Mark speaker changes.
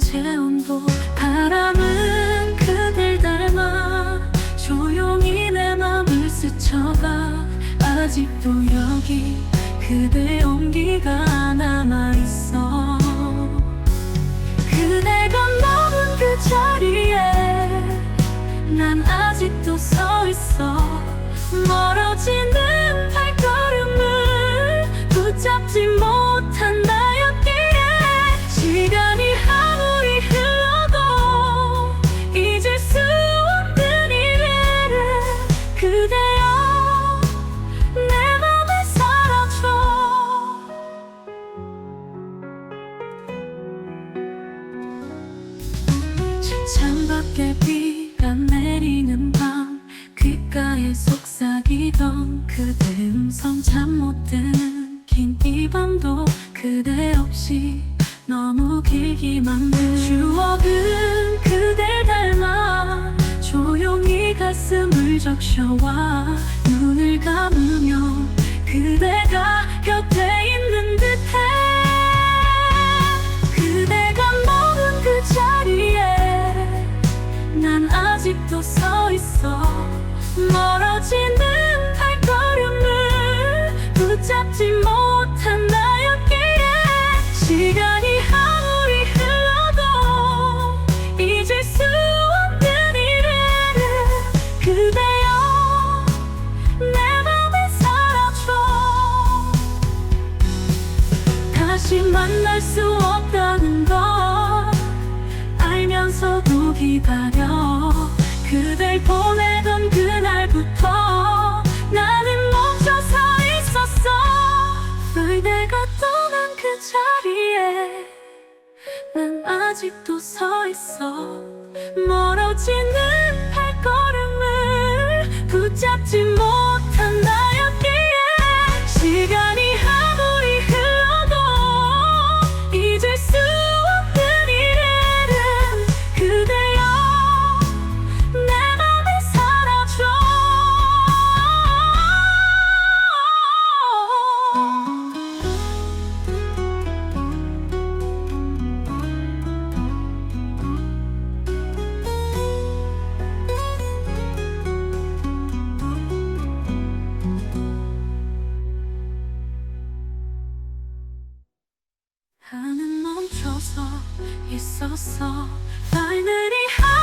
Speaker 1: 체온도 바람은 그댈 닮아 조용히 내 맘을 스쳐가. 아직도 여기 그대 온기가 남아있어. 그대가 머문 그 자리에 난 아직도 서 있어. 멀어지 창밖에 비가 내리는 밤 귓가에 속삭이던 그대 음성 잠 못 드는 긴 이 밤도 그대 없이 너무 길기만 해. 추억은 그댈 닮아 조용히 가슴을 적셔와 눈을 감으면 그대가 곁에 있는 난 아직도 서 있어. 멀어지는 발걸음을 붙잡지 못한다였기에 시간이 아무리 흘러도 잊을 수 없는 이래를 그대여 내 맘에 살아줘. 다시 만날 수 없다는 걸 알면서도 기다려 그댈 보내던 그날부터 나는 멈춰 서 있었어. 그대가 떠난 그 자리에 난 아직도 서 있어. 멀어지는 발걸음을 붙잡지 하늘 멈춰서 있었어. 하늘이 하늘